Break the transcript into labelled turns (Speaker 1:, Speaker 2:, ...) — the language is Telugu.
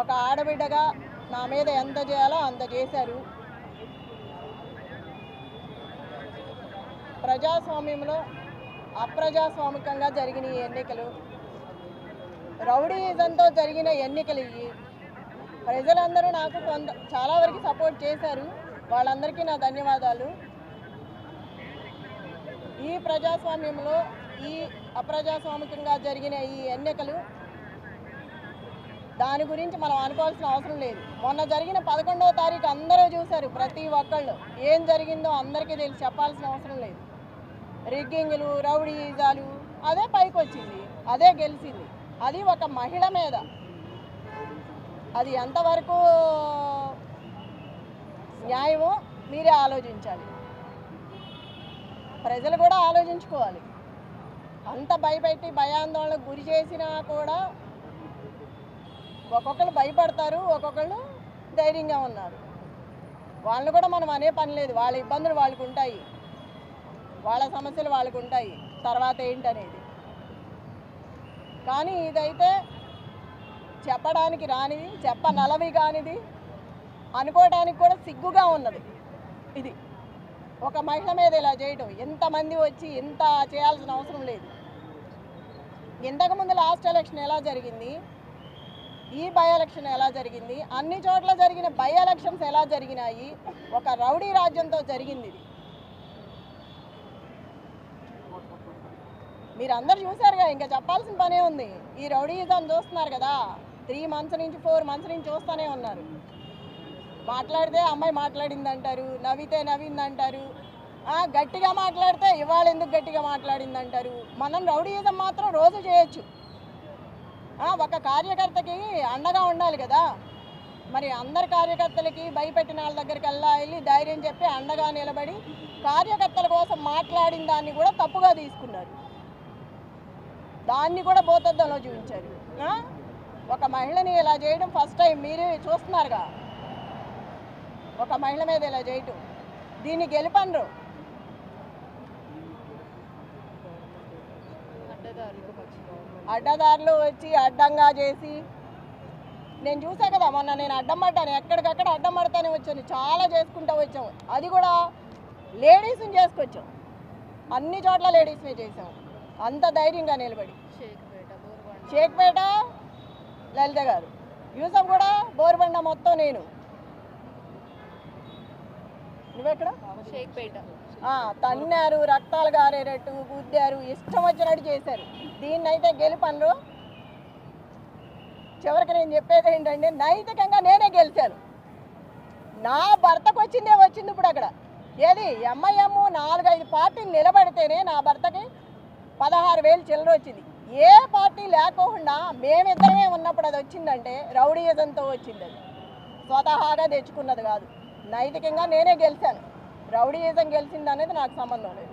Speaker 1: ఒక ఆడబిడ్డగా నా మీద ఎంత చేయాలో అంత చేశారు. ప్రజాస్వామ్యంలో అప్రజాస్వామికంగా జరిగిన ఈ ఎన్నికలు రౌడీజంతో జరిగిన ఎన్నికలు ఇవి. ప్రజలందరూ నాకు కొంత చాలా వరకు సపోర్ట్ చేశారు. వాళ్ళందరికీ నా ధన్యవాదాలు. ఈ ప్రజాస్వామ్యంలో ఈ అప్రజాస్వామికంగా జరిగిన ఈ ఎన్నికలు దాని గురించి మనం అనుకోవాల్సిన అవసరం లేదు. మొన్న జరిగిన పదకొండవ తారీఖు అందరూ చూశారు ప్రతి ఒక్కళ్ళు. ఏం జరిగిందో అందరికీ తెలిసి చెప్పాల్సిన అవసరం లేదు. రిగ్గింగ్లు రౌడీజాలు అదే పైకి వచ్చింది అదే గెలిచింది. అది ఒక మహిళ మీద. అది ఎంతవరకు న్యాయమో మీరే ఆలోచించాలి. ప్రజలు కూడా ఆలోచించుకోవాలి. అంత భయపెట్టి భయాందోళనకు గురి చేసినా కూడా ఒక్కొక్కరు భయపడతారు ఒక్కొక్కళ్ళు ధైర్యంగా ఉన్నారు. వాళ్ళని కూడా మనం అనే పని లేదు. వాళ్ళ ఇబ్బందులు వాళ్ళకు ఉంటాయి. వాళ్ళ సమస్యలు వాళ్ళకు ఉంటాయి. తర్వాత ఏంటనేది. కానీ ఇదైతే చెప్పడానికి రానిది చెప్ప నలవి కానిది అనుకోవడానికి కూడా సిగ్గుగా ఉన్నది. ఇది. ఒక మహిళ మీద ఇలా చేయటం ఎంతమంది వచ్చి ఎంత చేయాల్సిన అవసరం లేదు. ఇంతకుముందు లాస్ట్ ఎలక్షన్ ఎలా జరిగింది? ఈ బై ఎలక్షన్ ఎలా జరిగింది? అన్ని చోట్ల జరిగిన బై ఎలక్షన్స్ ఎలా జరిగినాయి? ఒక రౌడీ రాజ్యంతో జరిగింది ఇది. మీరందరూ చూసారుగా ఇంకా చెప్పాల్సిన పనే ఉంది. ఈ రౌడీజం చూస్తున్నారు కదా త్రీ మంత్స్ నుంచి ఫోర్ మంత్స్ నుంచి చూస్తూనే ఉన్నారు. మాట్లాడితే అమ్మాయి మాట్లాడింది అంటారు నవ్వితే నవ్వింది అంటారు గట్టిగా మాట్లాడితే ఇవాళ ఎందుకు గట్టిగా మాట్లాడింది అంటారు మనం రౌడీజం మాత్రం రోజు చేయొచ్చు. ఒక కార్యకర్తకి అండగా ఉండాలి కదా. మరి అందరి కార్యకర్తలకి భయపెట్టిన వాళ్ళ దగ్గరికి వెళ్ళా వెళ్ళి ధైర్యం చెప్పి అండగా నిలబడి కార్యకర్తల కోసం మాట్లాడిన దాన్ని కూడా తప్పుగా తీసుకున్నారు. దాన్ని కూడా భూతద్దంలో చూపించారు. ఒక మహిళని ఇలా చేయడం ఫస్ట్ టైం మీరే చూస్తున్నారుగా. ఒక మహిళ మీద ఇలా చేయటం. దీన్ని గెలుపండ్రు. అడ్డదారులు వచ్చి అడ్డంగా చేసి నేను చూసా కదా మొన్న నేను అడ్డం పడ్డాను ఎక్కడికక్కడ అడ్డం పడతానే వచ్చాను చాలా చేసుకుంటూ వచ్చాము అది కూడా లేడీస్ని చేసుకొచ్చాం అన్ని చోట్ల లేడీస్నే చేసాం అంత ధైర్యంగా నిలబడి. షేక్పేట లలిత గారు. యూసఫ్ కూడా బోర్బండ మొత్తం నేను. నువ్వెక్కడ?
Speaker 2: షేక్పేట.
Speaker 1: తన్నారు రక్తాలు గారేటట్టు గుద్దారు ఇష్టం వచ్చినట్టు చేశారు. దీన్ని అయితే చివరికి నేను చెప్పేది ఏంటంటే నైతికంగా నేనే గెలిచాను. నా భర్తకు వచ్చిందే వచ్చింది ఇప్పుడు అక్కడ. ఏది? ఎంఐఎం నాలుగైదు పార్టీలు నిలబడితేనే నా భర్తకి పదహారు వేలు చిల్లర వచ్చింది. ఏ పార్టీ లేకోకుండా మేమిద్దరమే ఉన్నప్పుడు అది వచ్చిందంటే రౌడీయజంతో వచ్చింది అది. స్వతహాగా తెచ్చుకున్నది కాదు. నైతికంగా నేనే గెలిచాను. రౌడీయజం గెలిచింది అనేది నాకు సంబంధం లేదు.